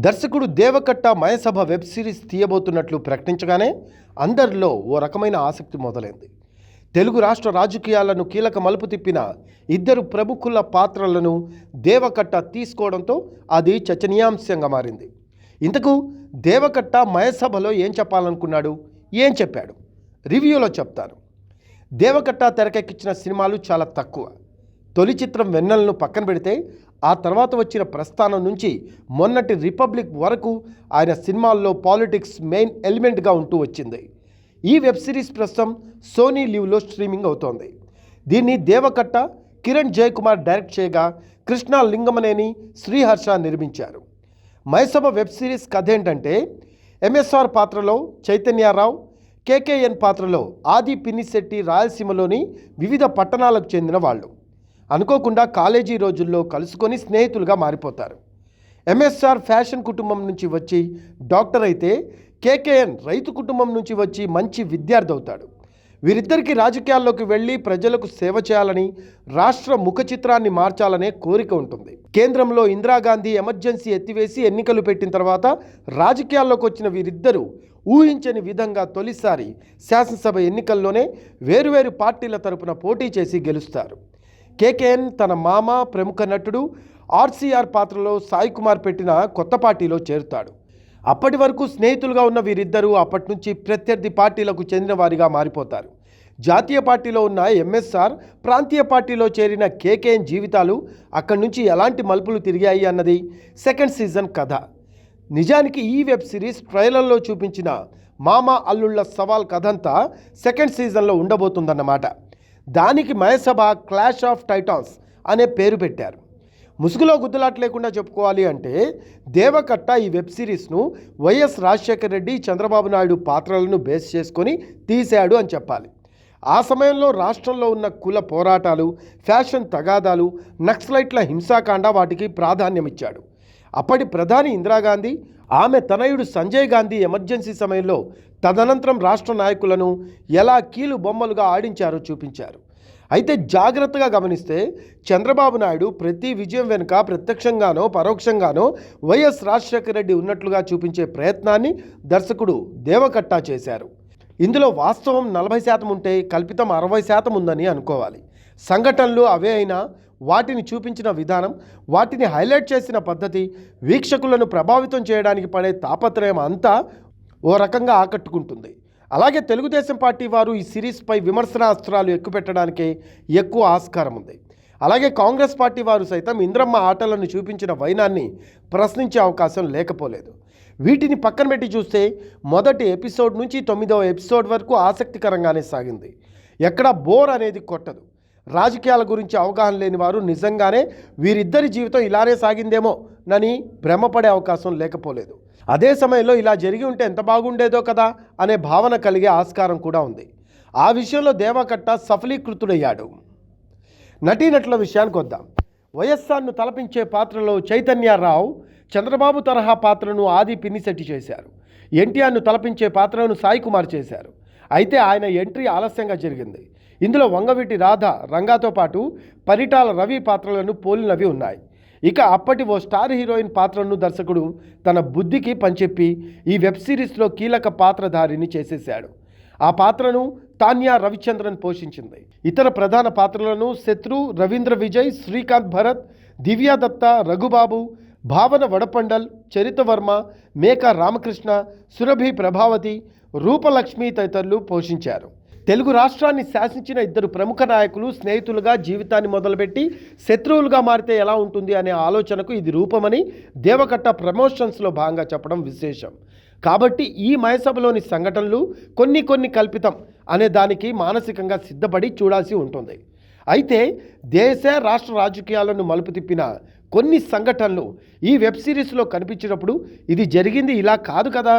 దర్శకుడు Deva Katta Mayasabha web series తీయబోతున్నట్లు ప్రకటించగానే అందరిలో ఓ రకమైన ఆసక్తి మొదలైంది. తెలుగు రాష్ట్ర రాజకీయాలను కీలక మలుపు తిప్పిన ఇద్దరు ప్రముఖుల పాత్రలను దేవకట్ట తీసుకోవడంతో అది చర్చనీయాంశంగా మారింది. ఇంతకు దేవకట్ట మయసభలో ఏం చెప్పాలనుకున్నాడు? ఏం చెప్పాడు? రివ్యూలో చెప్తాను. దేవకట్ట తెరకెక్కించిన సినిమాలు చాలా తక్కువ. తొలి చిత్రం వెన్నెలను పక్కన పెడితే ఆ తర్వాత వచ్చిన ప్రస్థానం నుంచి మొన్నటి రిపబ్లిక్ వరకు ఆయన సినిమాల్లో పాలిటిక్స్ మెయిన్ ఎలిమెంట్గా ఉంటూ వచ్చింది. ఈ వెబ్ సిరీస్ ప్రస్తుతం సోనీ లీవ్లో స్ట్రీమింగ్ అవుతోంది. దీన్ని దేవకట్ట కిరణ్ జయకుమార్ డైరెక్ట్ చేయగా కృష్ణ లింగమనేని శ్రీహర్ష నిర్మించారు. మైసభ వెబ్ సిరీస్ కథ ఏంటంటే ఎంఎస్ఆర్ పాత్రలో చైతన్యారావు కేకేఎన్ పాత్రలో ఆది పిన్నిశెట్టి రాయలసీమలోని వివిధ పట్టణాలకు చెందిన వాళ్ళు. అనుకోకుండా కాలేజీ రోజుల్లో కలుసుకొని స్నేహితులుగా మారిపోతారు. ఎంఎస్ఆర్ ఫ్యాషన్ కుటుంబం నుంచి వచ్చి డాక్టర్ అయితే కేకేఎన్ రైతు కుటుంబం నుంచి వచ్చి మంచి విద్యార్థి అవుతాడు. వీరిద్దరికీ రాజకీయాల్లోకి వెళ్ళి ప్రజలకు సేవ చేయాలని రాష్ట్ర ముఖ చిత్రాన్ని మార్చాలనే కోరిక ఉంటుంది. కేంద్రంలో ఇందిరాగాంధీ ఎమర్జెన్సీ ఎత్తివేసి ఎన్నికలు పెట్టిన తర్వాత రాజకీయాల్లోకి వచ్చిన వీరిద్దరూ ఊహించని విధంగా తొలిసారి శాసనసభ ఎన్నికల్లోనే వేరువేరు పార్టీల తరపున పోటీ చేసి గెలుస్తారు. కేకేఎన్ తన మామ ప్రముఖ నటుడు ఆర్సీఆర్ పాత్రలో సాయి కుమార్ పెట్టిన కొత్త పార్టీలో చేరుతాడు. అప్పటి వరకు స్నేహితులుగా ఉన్న వీరిద్దరూ అప్పటి నుంచి ప్రత్యర్థి పార్టీలకు చెందిన వారిగా మారిపోతారు. జాతీయ పార్టీలో ఉన్న ఎంఎస్ఆర్ ప్రాంతీయ పార్టీలో చేరిన కేకేఎన్ జీవితాలు అక్కడి నుంచి ఎలాంటి మలుపులు తిరిగాయి అన్నది సెకండ్ సీజన్ కథ. నిజానికి ఈ వెబ్ సిరీస్ ట్రైలర్లో చూపించిన మామ అల్లుళ్ళ సవాల్ కథంతా సెకండ్ సీజన్లో ఉండబోతుందన్నమాట. దానికి మయసభ క్లాష్ ఆఫ్ టైటాన్స్ అనే పేరు పెట్టారు. ముసుగులో గుద్దులాట లేకుండా చెప్పుకోవాలి అంటే దేవకట్ట ఈ వెబ్ సిరీస్ను వైఎస్ రాజశేఖర రెడ్డి చంద్రబాబు నాయుడు పాత్రలను బేస్ చేసుకొని తీశాడు అని చెప్పాలి. ఆ సమయంలో రాష్ట్రంలో ఉన్న కుల పోరాటాలు ఫ్యాషన్ తగాదాలు నక్సలైట్ల హింసాకాండ వాటికి ప్రాధాన్యమిచ్చాడు. అప్పటి ప్రధాని ఇందిరాగాంధీ ఆమె తనయుడు సంజయ్ గాంధీ ఎమర్జెన్సీ సమయంలో తదనంతరం రాష్ట్ర నాయకులను ఎలా కీలు బొమ్మలుగా ఆడించారో చూపించారు. అయితే జాగ్రత్తగా గమనిస్తే చంద్రబాబు నాయుడు ప్రతి విజయం వెనుక ప్రత్యక్షంగానో పరోక్షంగానో వైఎస్ రాజశేఖర రెడ్డి ఉన్నట్లుగా చూపించే ప్రయత్నాన్ని దర్శకుడు దేవకట్టా చేశారు. ఇందులో వాస్తవం నలభై శాతం ఉంటే కల్పితం అరవై శాతం ఉందని అనుకోవాలి. సంఘటనలు అవే అయినా వాటిని చూపించిన విధానం వాటిని హైలైట్ చేసిన పద్ధతి వీక్షకులను ప్రభావితం చేయడానికి పడే తాపత్రయం అంతా ఓ రకంగా ఆకట్టుకుంటుంది. అలాగే తెలుగుదేశం పార్టీ వారు ఈ సిరీస్పై విమర్శన అస్త్రాలు ఎక్కుపెట్టడానికే ఎక్కువ ఆస్కారం ఉంది అలాగే కాంగ్రెస్ పార్టీ వారు సైతం ఇంద్రమ్మ ఆటలను చూపించిన వైనాన్ని ప్రశ్నించే అవకాశం లేకపోలేదు. వీటిని పక్కన పెట్టి చూస్తే మొదటి ఎపిసోడ్ నుంచి తొమ్మిదవ ఎపిసోడ్ వరకు ఆసక్తికరంగానే సాగింది. ఎక్కడ బోర్ అనేది కొట్టదు. రాజకీయాల గురించి అవగాహన లేని వారు నిజంగానే వీరిద్దరి జీవితం ఇలానే సాగిందేమో నని భ్రమపడే అవకాశం లేకపోలేదు. అదే సమయంలో ఇలా జరిగి ఉంటే ఎంత బాగుండేదో కదా అనే భావన కలిగే ఆస్కారం కూడా ఉంది. ఆ విషయంలో దేవకట్ట సఫలీకృతుడయ్యాడు. నటీనటుల విషయానికి వద్దాం. వైఎస్ఆర్ను తలపించే పాత్రలో చైతన్యరావు చంద్రబాబు తరహా పాత్రను ఆది పిన్నిశెట్టి చేశారు. ఎన్టీఆర్ను తలపించే పాత్రను సాయి కుమార్ చేశారు. అయితే ఆయన ఎంట్రీ ఆలస్యంగా జరిగింది. ఇందులో వంగవీటి రాధ రంగాతో పాటు పరిటాల రవి పాత్రలను పోలినవి ఉన్నాయి. ఇక అప్పటి ఓ స్టార్ హీరోయిన్ పాత్రను దర్శకుడు తన బుద్ధికి పంచెప్పి ఈ వెబ్ సిరీస్లో కీలక పాత్రధారిని చేసేశాడు. ఆ పాత్రను తాన్యా రవిచంద్రన్ పోషించింది. ఇతర ప్రధాన పాత్రలను శత్రు రవీంద్ర విజయ్ శ్రీకాంత్ భరత్ దివ్యాదత్త రఘుబాబు భావన వడపండల్ చరితవర్మ మేక రామకృష్ణ సురభి ప్రభావతి రూపలక్ష్మి తదితరులు పోషించారు. తెలుగు రాష్ట్రాన్ని శాసించిన ఇద్దరు ప్రముఖ నాయకులు స్నేహితులుగా జీవితాన్ని మొదలుపెట్టి శత్రువులుగా మారితే ఎలా ఉంటుంది అనే ఆలోచనకు ఇది రూపమని దేవకట్ట ప్రమోషన్స్లో భాగంగా చెప్పడం విశేషం. కాబట్టి ఈ మయసభలోని సంఘటనలు కొన్ని కొన్ని కల్పితం అనే దానికి మానసికంగా సిద్ధపడి చూడాల్సి ఉంటుంది. అయితే దేశ రాష్ట్ర రాజకీయాలను మలుపు తిప్పిన కొన్ని సంఘటనలు ఈ వెబ్ సిరీస్లో కనిపించినప్పుడు ఇది జరిగింది ఇలా కాదు కదా?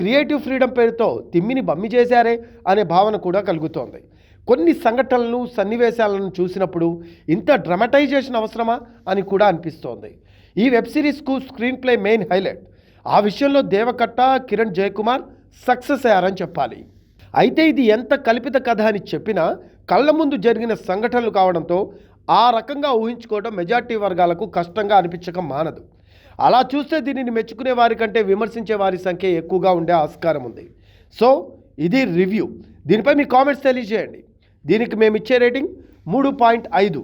క్రియేటివ్ ఫ్రీడమ్ పేరుతో తిమ్మిని బమ్మి చేశారే అనే భావన కూడా కలుగుతోంది. కొన్ని సంఘటనలను సన్నివేశాలను చూసినప్పుడు ఇంత డ్రమటైజేషన్ అవసరమా అని కూడా అనిపిస్తోంది. ఈ వెబ్ సిరీస్కు స్క్రీన్ ప్లే మెయిన్ హైలైట్. ఆ విషయంలో దేవకట్ట కిరణ్ జయకుమార్ సక్సెస్ అయ్యారని చెప్పాలి. అయితే ఇది ఎంత కల్పిత కథ అని చెప్పినా కళ్ళ ముందు జరిగిన సంఘటనలు కావడంతో ఆ రకంగా ఊహించుకోవడం మెజార్టీ వర్గాలకు కష్టంగా అనిపించక మానదు. అలా చూస్తే దీనిని మెచ్చుకునే వారి కంటే విమర్శించే వారి సంఖ్య ఎక్కువగా ఉండే ఆస్కారం ఉంది. సో ఇది రివ్యూ. దీనిపై మీ కామెంట్స్ తెలియజేయండి. దీనికి మేము ఇచ్చే రేటింగ్ మూడు పాయింట్ ఐదు.